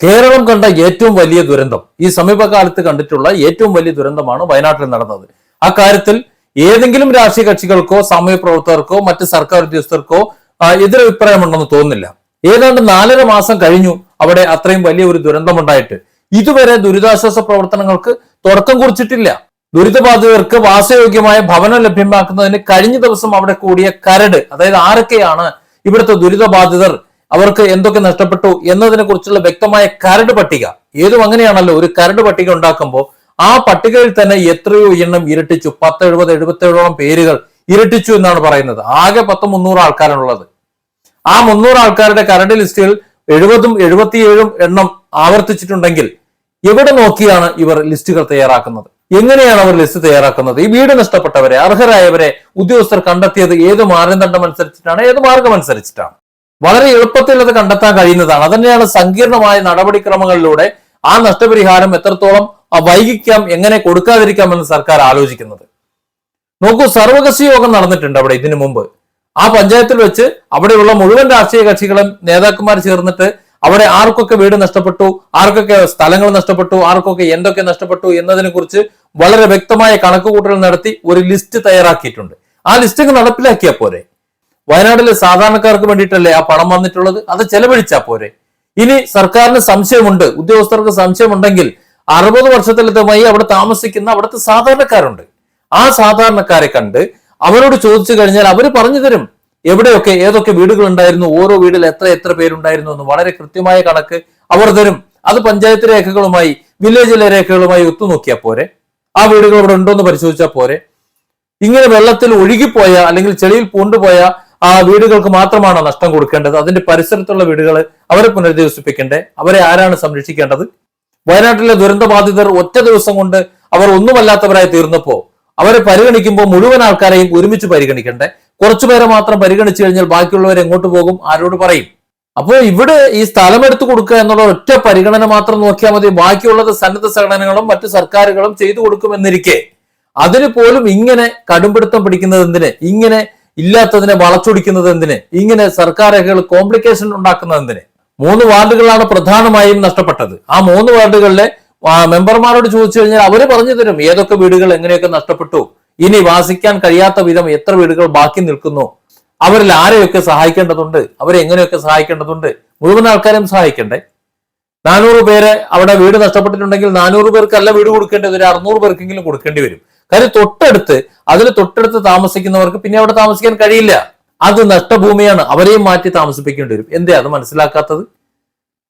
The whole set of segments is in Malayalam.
കേരളം കണ്ട ഏറ്റവും വലിയ ദുരന്തം ഈ സമീപകാലത്ത് കണ്ടിട്ടുള്ള ഏറ്റവും വലിയ ദുരന്തമാണ് വയനാട്ടിൽ നടന്നത്. അക്കാര്യത്തിൽ ഏതെങ്കിലും രാഷ്ട്രീയ കക്ഷികൾക്കോ സാമൂഹ്യ പ്രവർത്തകർക്കോ മറ്റ് സർക്കാർ ഉദ്യോഗസ്ഥർക്കോ എതിരഭിപ്രായമുണ്ടെന്ന് തോന്നുന്നില്ല. ഏതാണ്ട് നാലര മാസം കഴിഞ്ഞു അവിടെ അത്രയും വലിയ ഒരു ദുരന്തമുണ്ടായിട്ട്. ഇതുവരെ ദുരിതാശ്വാസ പ്രവർത്തനങ്ങൾക്ക് തുടക്കം കുറിച്ചിട്ടില്ല. ദുരിതബാധിതർക്ക് വാസയോഗ്യമായ ഭവനം ലഭ്യമാക്കുന്നതിന് കഴിഞ്ഞ ദിവസം അവിടെ കൂടിയ കരട് അതായത് ആരൊക്കെയാണ് ഇവിടുത്തെ ദുരിതബാധിതർ അവർക്ക് എന്തൊക്കെ നഷ്ടപ്പെട്ടു എന്നതിനെ കുറിച്ചുള്ള വ്യക്തമായ കരട് പട്ടിക. ഏതും അങ്ങനെയാണല്ലോ. ഒരു കരട് പട്ടിക ഉണ്ടാക്കുമ്പോൾ ആ പട്ടികയിൽ തന്നെ എത്രയോ എണ്ണം ഇരട്ടിച്ചു. പത്ത് എഴുപത് എഴുപത്തേഴോളം പേരുകൾ ഇരട്ടിച്ചു എന്നാണ് പറയുന്നത്. ആകെ പത്ത് മുന്നൂറ് ആൾക്കാരാണുള്ളത്. ആ മുന്നൂറ് ആൾക്കാരുടെ കരട് ലിസ്റ്റിൽ എഴുപതും എഴുപത്തിയേഴും എണ്ണം ആവർത്തിച്ചിട്ടുണ്ടെങ്കിൽ എവിടെ നോക്കിയാണ് ഇവർ ലിസ്റ്റുകൾ തയ്യാറാക്കുന്നത്? എങ്ങനെയാണ് അവർ ലിസ്റ്റ് തയ്യാറാക്കുന്നത്? ഈ വീട് നഷ്ടപ്പെട്ടവരെ അർഹരായവരെ ഉദ്യോഗസ്ഥർ കണ്ടെത്തിയത് ഏത് മാനദണ്ഡം അനുസരിച്ചിട്ടാണ് ഏത് മാർഗം അനുസരിച്ചിട്ടാണ് വളരെ എളുപ്പത്തിൽ അത് കണ്ടെത്താൻ കഴിയുന്നതാണ്. തന്നെയാണ് സങ്കീർണമായ നടപടിക്രമങ്ങളിലൂടെ ആ നഷ്ടപരിഹാരം എത്രത്തോളം വൈകിക്കാം എങ്ങനെ കൊടുക്കാതിരിക്കാം എന്ന് സർക്കാർ ആലോചിക്കുന്നത്. നോക്കൂ സർവകക്ഷി യോഗം നടന്നിട്ടുണ്ട് അവിടെ ഇതിനു മുമ്പ്. ആ പഞ്ചായത്തിൽ വെച്ച് അവിടെയുള്ള മുഴുവൻ രാഷ്ട്രീയ കക്ഷികളും നേതാക്കന്മാർ ചേർന്നിട്ട് അവിടെ ആർക്കൊക്കെ വീട് നഷ്ടപ്പെട്ടു ആർക്കൊക്കെ സ്ഥലങ്ങൾ നഷ്ടപ്പെട്ടു ആർക്കൊക്കെ എന്തൊക്കെ നഷ്ടപ്പെട്ടു എന്നതിനെ കുറിച്ച് വളരെ വ്യക്തമായ കണക്കുകൂട്ടൽ നടത്തി ഒരു ലിസ്റ്റ് തയ്യാറാക്കിയിട്ടുണ്ട്. ആ ലിസ്റ്റ് നടപ്പിലാക്കിയാൽ പോരെ. വയനാട്ടിലെ സാധാരണക്കാർക്ക് വേണ്ടിയിട്ടല്ലേ ആ പണം വന്നിട്ടുള്ളത്? അത് ചെലവഴിച്ചാ പോരെ. ഇനി സർക്കാരിന് സംശയമുണ്ട്. ഉദ്യോഗസ്ഥർക്ക് സംശയമുണ്ടെങ്കിൽ അറുപത് വർഷത്തിലത്തുമായി അവിടെ താമസിക്കുന്ന അവിടുത്തെ സാധാരണക്കാരുണ്ട്. ആ സാധാരണക്കാരെ കണ്ട് അവരോട് ചോദിച്ചു കഴിഞ്ഞാൽ അവർ പറഞ്ഞു തരും. എവിടെയൊക്കെ ഏതൊക്കെ വീടുകൾ ഉണ്ടായിരുന്നു ഓരോ വീടിൽ എത്ര എത്ര പേരുണ്ടായിരുന്നു എന്ന് വളരെ കൃത്യമായ കണക്ക് അവർ തരും. അത് പഞ്ചായത്ത് രേഖകളുമായി വില്ലേജിലെ രേഖകളുമായി ഒത്തുനോക്കിയാൽ പോരെ. ആ വീടുകൾ അവിടെ ഉണ്ടോ എന്ന് പരിശോധിച്ചാൽ പോരെ. ഇങ്ങനെ വെള്ളത്തിൽ ഒഴുകിപ്പോയ അല്ലെങ്കിൽ ചെളിയിൽ പൂണ്ടുപോയ ആ വീടുകൾക്ക് മാത്രമാണോ നഷ്ടം കൊടുക്കേണ്ടത്? അതിന്റെ പരിസരത്തുള്ള വീടുകൾ അവരെ പുനരധിവസിപ്പിക്കേണ്ടേ? അവരെ ആരാണ് സംരക്ഷിക്കേണ്ടത്? വയനാട്ടിലെ ദുരന്തബാധിതർ ഒറ്റ ദിവസം കൊണ്ട് അവർ ഒന്നുമല്ലാത്തവരായി തീർന്നപ്പോ അവരെ പരിഗണിക്കുമ്പോൾ മുഴുവൻ ആൾക്കാരെയും ഒരുമിച്ച് പരിഗണിക്കണ്ടേ? കുറച്ചുപേരെ മാത്രം പരിഗണിച്ചു കഴിഞ്ഞാൽ ബാക്കിയുള്ളവർ എങ്ങോട്ട് പോകും? ആരോട് പറയും. അപ്പോൾ ഇവിടെ ഈ സ്ഥലം എടുത്തു കൊടുക്കുക എന്നുള്ള ഒറ്റ പരിഗണന മാത്രം നോക്കിയാൽ മതി. ബാക്കിയുള്ളത് സന്നദ്ധ സംഘടനകളും മറ്റു സർക്കാരുകളും ചെയ്തു കൊടുക്കുമെന്നിരിക്കെ. അതിന് പോലും ഇങ്ങനെ കടുംപിടുത്തം പിടിക്കുന്നത് എന്തിന്? ഇങ്ങനെ ഇല്ലാത്തതിനെ വളച്ചൊടിക്കുന്നത് എന്തിന്? ഇങ്ങനെ സർക്കാർ രേഖകൾ കോംപ്ലിക്കേഷൻ ഉണ്ടാക്കുന്നത് എന്തിന്? മൂന്ന് വാർഡുകളാണ് പ്രധാനമായും നഷ്ടപ്പെട്ടത്. ആ മൂന്ന് വാർഡുകളിലെ മെമ്പർമാരോട് ചോദിച്ചു കഴിഞ്ഞാൽ അവർ പറഞ്ഞു തരും ഏതൊക്കെ വീടുകൾ എങ്ങനെയൊക്കെ നഷ്ടപ്പെട്ടു. ഇനി വാസിക്കാൻ കഴിയാത്ത വിധം എത്ര വീടുകൾ ബാക്കി നിൽക്കുന്നു. അവരിൽ ആരെയൊക്കെ സഹായിക്കേണ്ടതുണ്ട്? അവരെ എങ്ങനെയൊക്കെ സഹായിക്കേണ്ടതുണ്ട്? മുഴുവൻ ആൾക്കാരെയും സഹായിക്കണ്ടേ? നാനൂറ് പേരെ അവിടെ വീട് നഷ്ടപ്പെട്ടിട്ടുണ്ടെങ്കിൽ നാനൂറ് പേർക്കല്ല വീട് കൊടുക്കേണ്ടത് ഒരു അറുന്നൂറ് പേർക്കെങ്കിലും കൊടുക്കേണ്ടി വരും. കാര്യം തൊട്ടടുത്ത് അതിൽ തൊട്ടടുത്ത് താമസിക്കുന്നവർക്ക് പിന്നെ അവിടെ താമസിക്കാൻ കഴിയില്ല. അത് നഷ്ടഭൂമിയാണ്. അവരെയും മാറ്റി താമസിപ്പിക്കേണ്ടി വരും. എന്തേ അത് മനസ്സിലാക്കാത്തത്?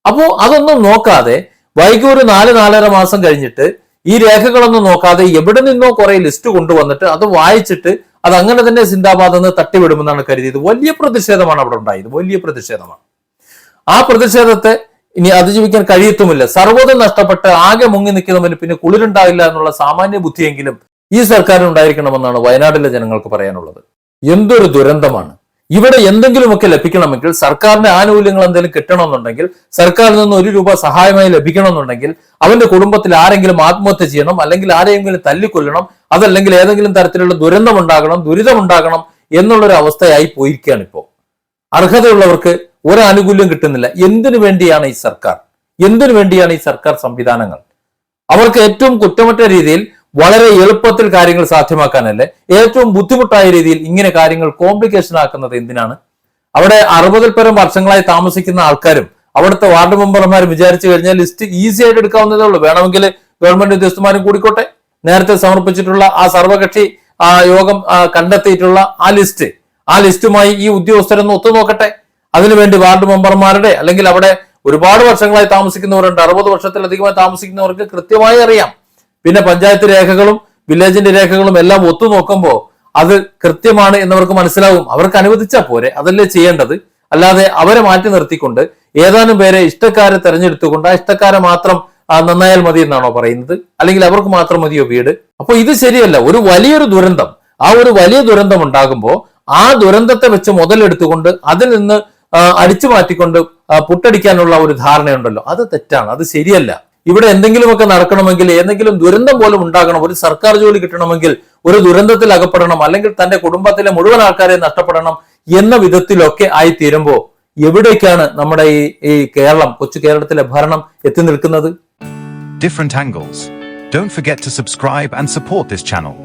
അപ്പോ അതൊന്നും നോക്കാതെ വൈകി ഒരു നാല് നാലര മാസം കഴിഞ്ഞിട്ട് ഈ രേഖകളൊന്നും നോക്കാതെ എവിടെ നിന്നോ കുറെ ലിസ്റ്റ് കൊണ്ടുവന്നിട്ട് അത് വായിച്ചിട്ട് അത് അങ്ങനെ തന്നെ സിന്ദാബാദ് എന്ന് തട്ടിവിടുമെന്നാണ് കരുതിയത്. വലിയ പ്രതിഷേധമാണ് അവിടെ ഉണ്ടായത്. വലിയ പ്രതിഷേധമാണ്. ആ പ്രതിഷേധത്തെ ഇനി അതിജീവിക്കാൻ കഴിയത്തുമില്ല. സർവതും നഷ്ടപ്പെട്ട് ആകെ മുങ്ങി നിൽക്കുന്നവന് പിന്നെ കുളിരുണ്ടാവില്ല എന്നുള്ള സാമാന്യ ബുദ്ധിയെങ്കിലും ഈ സർക്കാരിന് ഉണ്ടായിരിക്കണമെന്നാണ് വയനാട്ടിലെ ജനങ്ങൾക്ക് പറയാനുള്ളത്. എന്തൊരു ദുരന്തമാണ്. ഇവിടെ എന്തെങ്കിലുമൊക്കെ ലഭിക്കണമെങ്കിൽ സർക്കാരിന്റെ ആനുകൂല്യങ്ങൾ എന്തെങ്കിലും കിട്ടണമെന്നുണ്ടെങ്കിൽ സർക്കാരിൽ നിന്ന് ഒരു രൂപ സഹായമായി ലഭിക്കണമെന്നുണ്ടെങ്കിൽ അവന്റെ കുടുംബത്തിൽ ആരെങ്കിലും ആത്മഹത്യ ചെയ്യണം അല്ലെങ്കിൽ ആരെങ്കിലും തല്ലിക്കൊല്ലണം അതല്ലെങ്കിൽ ഏതെങ്കിലും തരത്തിലുള്ള ദുരന്തം ഉണ്ടാകണം ദുരിതം ദുരിതമുണ്ടാകണം എന്നുള്ളൊരു അവസ്ഥയായി പോയിരിക്കുകയാണ് ഇപ്പോൾ. അർഹതയുള്ളവർക്ക് ഒരു ആനുകൂല്യം കിട്ടുന്നില്ല. എന്തിനു വേണ്ടിയാണ് ഈ സർക്കാർ? എന്തിനു വേണ്ടിയാണ് ഈ സർക്കാർ സംവിധാനങ്ങൾ? അവർക്ക് ഏറ്റവും കുറ്റമറ്റ രീതിയിൽ വളരെ എളുപ്പത്തിൽ കാര്യങ്ങൾ സാധ്യമാക്കാനല്ലേ? ഏറ്റവും ബുദ്ധിമുട്ടായ രീതിയിൽ ഇങ്ങനെ കാര്യങ്ങൾ കോംപ്ലിക്കേഷൻ ആക്കുന്നത് എന്തിനാണ്? അവിടെ അറുപതിൽ പരം വർഷങ്ങളായി താമസിക്കുന്ന ആൾക്കാരും അവിടുത്തെ വാർഡ് മെമ്പർമാരും വിചാരിച്ചു കഴിഞ്ഞാൽ ലിസ്റ്റ് ഈസി ആയിട്ട് എടുക്കാവുന്നതേ ഉള്ളൂ. വേണമെങ്കിൽ ഗവൺമെന്റ് ഉദ്യോഗസ്ഥന്മാരും കൂടിക്കോട്ടെ. നേരത്തെ സമർപ്പിച്ചിട്ടുള്ള ആ സർവകക്ഷി യോഗം കണ്ടെത്തിയിട്ടുള്ള ആ ലിസ്റ്റ് ആ ലിസ്റ്റുമായി ഈ ഉദ്യോഗസ്ഥരൊന്ന് ഒത്തുനോക്കട്ടെ അതിനുവേണ്ടി വാർഡ് മെമ്പർമാരുടെ അല്ലെങ്കിൽ അവിടെ ഒരുപാട് വർഷങ്ങളായി താമസിക്കുന്നവരുണ്ട്. അറുപത് വർഷത്തിലധികമായി താമസിക്കുന്നവർക്ക് കൃത്യമായി അറിയാം. പിന്നെ പഞ്ചായത്ത് രേഖകളും വില്ലേജിന്റെ രേഖകളും എല്ലാം ഒത്തു നോക്കുമ്പോൾ അത് കൃത്യമാണ് എന്നവർക്ക് മനസ്സിലാവും. അവർക്ക് അനുവദിച്ചാൽ പോരെ. അതല്ലേ ചെയ്യേണ്ടത്. അല്ലാതെ അവരെ മാറ്റി നിർത്തിക്കൊണ്ട് ഏതാനും പേരെ ഇഷ്ടക്കാരെ തെരഞ്ഞെടുത്തുകൊണ്ട് ആ ഇഷ്ടക്കാരെ മാത്രം നന്നായാൽ മതി എന്നാണോ പറയുന്നത്? അല്ലെങ്കിൽ അവർക്ക് മാത്രം മതിയോ വീട്? അപ്പൊ ഇത് ശരിയല്ല. ഒരു വലിയൊരു ദുരന്തം. ആ ഒരു വലിയ ദുരന്തം ഉണ്ടാകുമ്പോൾ ആ ദുരന്തത്തെ വെച്ച് മുതലെടുത്തുകൊണ്ട് അതിൽ നിന്ന് അടിച്ചു മാറ്റിക്കൊണ്ട് പുട്ടടിക്കാനുള്ള ഒരു ധാരണയുണ്ടല്ലോ. അത് തെറ്റാണ്. അത് ശരിയല്ല. ഇവിടെ എന്തെങ്കിലുമൊക്കെ നടക്കണമെങ്കിൽ ഏതെങ്കിലും ദുരന്തം പോലും ഉണ്ടാകണം ഒരു സർക്കാർ ജോലി കിട്ടണമെങ്കിൽ ഒരു ദുരന്തത്തിൽ അകപ്പെടണം അല്ലെങ്കിൽ തന്റെ കുടുംബത്തിലെ മുഴുവൻ ആൾക്കാരെ നഷ്ടപ്പെടണം എന്ന വിധത്തിലൊക്കെ ആയി തീരുമ്പോ എവിടേക്കാണ് നമ്മുടെ ഈ ഈ കേരളം കൊച്ചു കേരളത്തിലെ ഭരണം എത്തി നിൽക്കുന്നത് different angles don't forget to subscribe and support this channel.